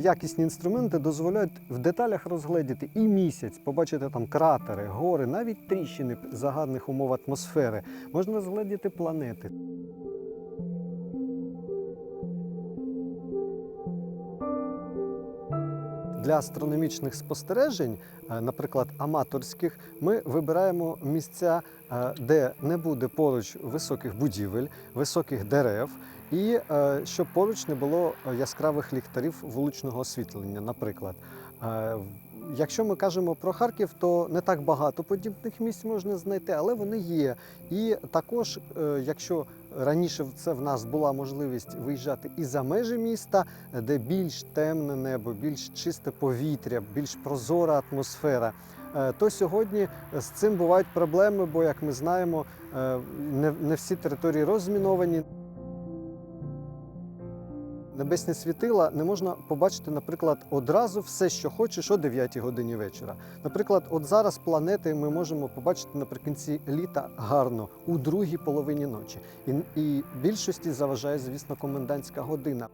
якісні інструменти дозволяють в деталях розгледіти і місяць, побачити там кратери, гори, навіть тріщини загальних умов атмосфери. Можна розгледіти планети. Для астрономічних спостережень, е, наприклад, аматорських, ми вибираємо місця, е, де не буде поруч високих будівель, високих дерев, і е, щоб поруч не було яскравих ліхтарів вуличного освітлення. Наприклад, якщо ми кажемо про Харків, то не так багато подібних місць можна знайти, але вони є. І також, якщо раніше це в нас була можливість виїжджати і за межі міста, де більш темне небо, більш чисте повітря, більш прозора атмосфера. е, То сьогодні з цим бувають проблеми, бо як ми знаємо, е, не, не всі території розміновані. Небесні світила не можна побачити, наприклад, одразу все, що хочеш, о 9 годині вечора. Наприклад, от зараз планети ми можемо побачити наприкінці літа гарно у другій половині ночі. І, і більшості заважає, звісно, комендантська година.